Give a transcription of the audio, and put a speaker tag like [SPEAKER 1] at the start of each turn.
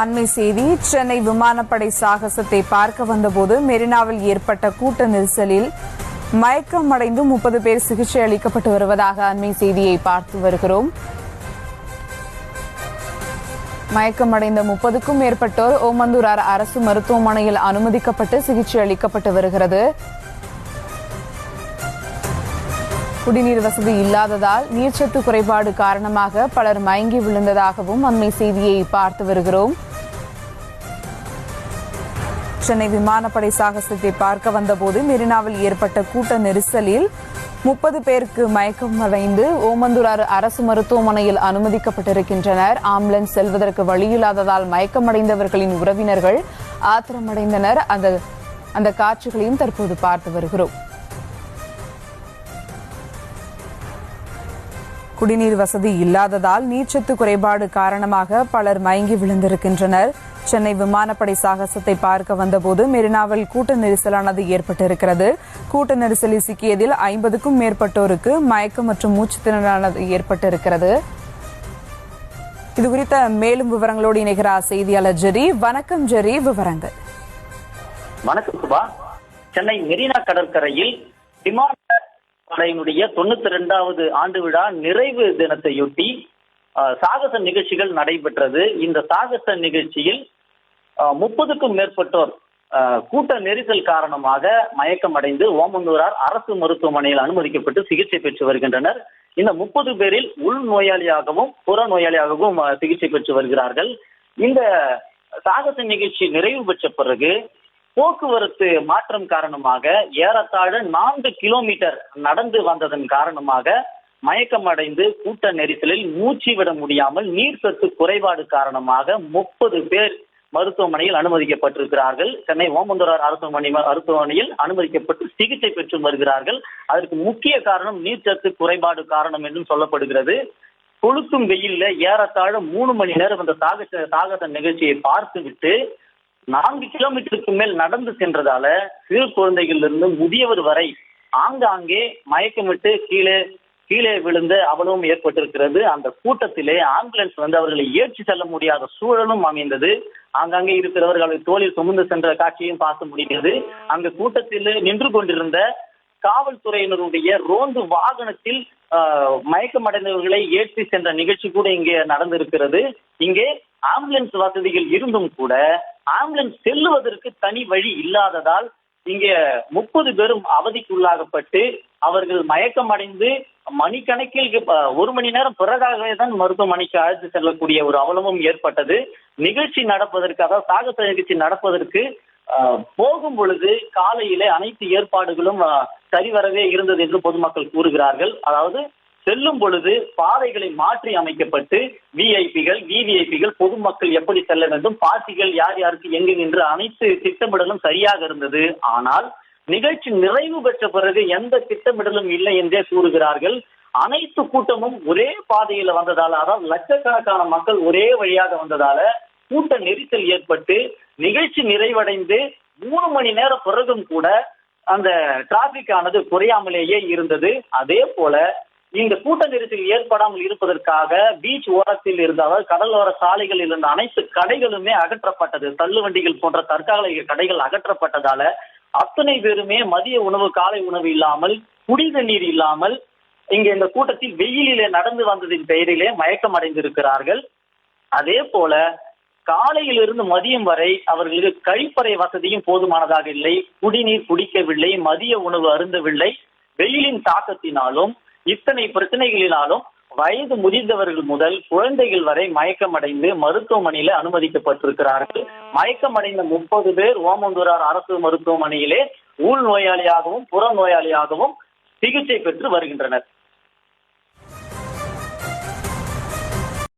[SPEAKER 1] அண்மை செய்தி சென்னை விமானப்படை சாகசத்தை பார்க்க வந்தபோது மெரினாவில் ஏற்பட்ட கூட்ட நெரிசலில் மயக்கம் அடைந்து முப்பது பேர் சிகிச்சை அளிக்கப்பட்டு வருவதாக அண்மை செய்தியை பார்த்து வருகிறோம். மயக்கமடைந்த முப்பதுக்கும் மேற்பட்டோர் ஓமந்தூரார் அரசு மருத்துவமனையில் அனுமதிக்கப்பட்டு சிகிச்சை அளிக்கப்பட்டு வருகிறது. குடிநீர் வசதி இல்லாததால் நீர்ச்சத்து குறைபாடு காரணமாக பலர் மயங்கி விழுந்ததாகவும் அண்மை செய்தியை பார்த்து வருகிறோம். சென்னை விமானப்படை சாகசத்தை பார்க்க வந்தபோது மெரினாவில் ஏற்பட்ட கூட்ட நெரிசலில் முப்பது பேருக்கு மயக்கம் அடைந்து ஓமந்தூரார் அரசு மருத்துவமனையில் அனுமதிக்கப்பட்டிருக்கின்றனர். ஆம்புலன்ஸ் செல்வதற்கு வழியில்லாததால் மயக்கமடைந்தவர்களின் உறவினர்கள் ஆத்திரமடைந்தனர். அந்த அந்த காட்சிகளையும் தற்போது பார்த்து வருகிறோம். குடிநீர் வசதி இல்லாததால் நீர்ச்சத்து குறைபாடு காரணமாக பலர் மயங்கி விழுந்திருக்கின்றனர். சென்னை விமானப்படை சாகசத்தை பார்க்க வந்தபோது மெரினாவில் கூட்ட நெரிசலானது ஏற்பட்டிருக்கிறது. கூட்ட நெரிசலில் சிக்கியதில் ஐம்பதுக்கும் மேற்பட்டோருக்கு மயக்கம் மற்றும் மூச்சு திணறானது ஏற்பட்டிருக்கிறது. இதுகுறித்த மேலும் விவரங்களோடு இணைகிறார் செய்தியாளர் ஜெரி. வணக்கம் ஜெரி விவரங்கள்.
[SPEAKER 2] வணக்கம் சுபா. சென்னை மெரினா கடற்கரையில் விமான படையினுடைய தொண்ணூத்தி ரெண்டாவது ஆண்டு விழா நிறைவு தினத்தையொட்டி சாகச நிகழ்ச்சிகள் நடைபெற்றது. இந்த சாகச நிகழ்ச்சியில் முப்பதுக்கும் மேற்பட்டோர் கூட்ட நெரிசல் காரணமாக மயக்கம் அடைந்து ஓமந்தூரார் அரசு மருத்துவமனையில் அனுமதிக்கப்பட்டு சிகிச்சை பெற்று வருகின்றனர். இந்த முப்பது பேரில் உள் நோயாளியாகவும் புற நோயாளியாகவும் சிகிச்சை பெற்று வருகிறார்கள். இந்த சாகச நிகழ்ச்சி நிறைவு பெற்ற பிறகு போக்குவரத்து மாற்றம் காரணமாக ஏறத்தாழ நான்கு கிலோமீட்டர் நடந்து வந்ததன் காரணமாக மயக்கம் அடைந்து கூட்ட நெரிசலில் மூச்சு விட முடியாமல் நீர் சத்து குறைபாடு காரணமாக முப்பது பேர் மருத்துவமனையில் அனுமதிக்கப்பட்டிருக்கிறார்கள். சென்னை ஓமந்தூரார் அரசு மருத்துவமனையில் அனுமதிக்கப்பட்டு சிகிச்சை பெற்று வருகிறார்கள். அதற்கு முக்கிய காரணம் நீர்ச்சத்து குறைபாடு காரணம் என்றும் சொல்லப்படுகிறது. கொளுத்தும் வெயில்ல ஏறத்தாழ மூணு மணி நேரம் அந்த சாகச சாகச நிகழ்ச்சியை பார்த்துவிட்டு நான்கு கிலோமீட்டருக்கு மேல் நடந்து சென்றதால சிறு குழந்தைகளிலிருந்து முதியவர் வரை ஆங்காங்கே மயக்கமிட்டு கீழே கீழே விழுந்த அவலமும் ஏற்பட்டிருக்கிறது. அந்த கூட்டத்திலே ஆம்புலன்ஸ் வந்து அவர்களை ஏற்றி செல்ல முடியாத சூழலும் அமைந்தது. ஆங்காங்கே இருக்கிறவர்களை தோளில் சுமந்து சென்ற காட்சியும் பார்க்க முடிகிறது. அந்த கூட்டத்தில் நின்று கொண்டிருந்த காவல்துறையினருடைய ரோந்து வாகனத்தில் ஆஹ், மயக்கமடைந்தவர்களை ஏற்றி சென்ற நிகழ்ச்சி கூட இங்கே நடந்திருக்கிறது. இங்கே ஆம்புலன்ஸ் வசதிகள் இருந்தும் கூட ஆம்புலன்ஸ் செல்லுவதற்கு தனி வழி இல்லாததால் இங்கே முப்பது பேரும் அவதிக்குள்ளாகப்பட்டு அவர்கள் மயக்கமடைந்து மணிக்கணக்கில் ஒரு மணி நேரம் பிறகாகவே தான் மருத்துவமனைக்கு அழைத்து செல்லக்கூடிய ஒரு அவலமும் ஏற்பட்டது. நிகழ்ச்சி நடப்பதற்காக சாகச நிகழ்ச்சி நடப்பதற்கு போகும் பொழுது காலையிலே அனைத்து ஏற்பாடுகளும் சரிவரவே இருந்தது என்று பொதுமக்கள் கூறுகிறார்கள். அதாவது செல்லும் பொழுது பாதைகளை மாற்றி அமைக்கப்பட்டு விஐபிகள் விவிஐபிகள் பொதுமக்கள் எப்படி செல்ல வேண்டும் பாட்டிகள் யார் யாருக்கு எங்கு நின்று அனைத்து திட்டமிடலும் சரியாக இருந்தது. ஆனால் நிகழ்ச்சி நிறைவு பெற்ற பிறகு எந்த திட்டமிடலும் இல்லை என்றே கூறுகிறார்கள். அனைத்து கூட்டமும் ஒரே பாதையில வந்ததால அதாவது லட்சக்கணக்கான மக்கள் ஒரே வழியாக வந்ததால கூட்ட நெரிசல் ஏற்பட்டு நிகழ்ச்சி நிறைவடைந்து மூணு மணி நேரம் பிறகும் கூட அந்த டிராபிக் ஆனது குறையாமலேயே இருந்தது. அதே போல இந்த கூட்ட நெரிசல் ஏற்படாமல் இருப்பதற்காக பீச் ஓரத்தில் இருந்த அதாவது கடலோர சாலைகளில் இருந்த அனைத்து கடைகளுமே அகற்றப்பட்டது. தள்ளுவண்டிகள் போன்ற தற்காலிக கடைகள் அகற்றப்பட்டதால அத்தனை பேருமே மதிய உணவு காலை உணவு இல்லாமல் குடித நீர் இல்லாமல் இங்க இந்த கூட்டத்தில் வெயிலிலே நடந்து வந்ததின் பெயரிலே மயக்கம் அடைந்திருக்கிறார்கள். அதே போல காலையிலிருந்து மதியம் வரை அவர்களுக்கு கழிப்பறை வசதியும் போதுமானதாக இல்லை. குடிநீர் குடிக்கவில்லை மதிய உணவு அருந்தவில்லை. வெயிலின் தாக்கத்தினாலும் இத்தனை பிரச்சனைகளினாலும் வயது முதிர்ந்தவர்கள் முதல் குழந்தைகள் வரை மயக்கமடைந்து மருத்துவமனையில அனுமதிக்கப்பட்டிருக்கிறார்கள். மயக்கமடைந்த முப்பது பேர் ஓமந்தூரார் அரசு மருத்துவமனையிலே உள் நோயாளியாகவும் புற நோயாளியாகவும் சிகிச்சை பெற்று வருகின்றனர்.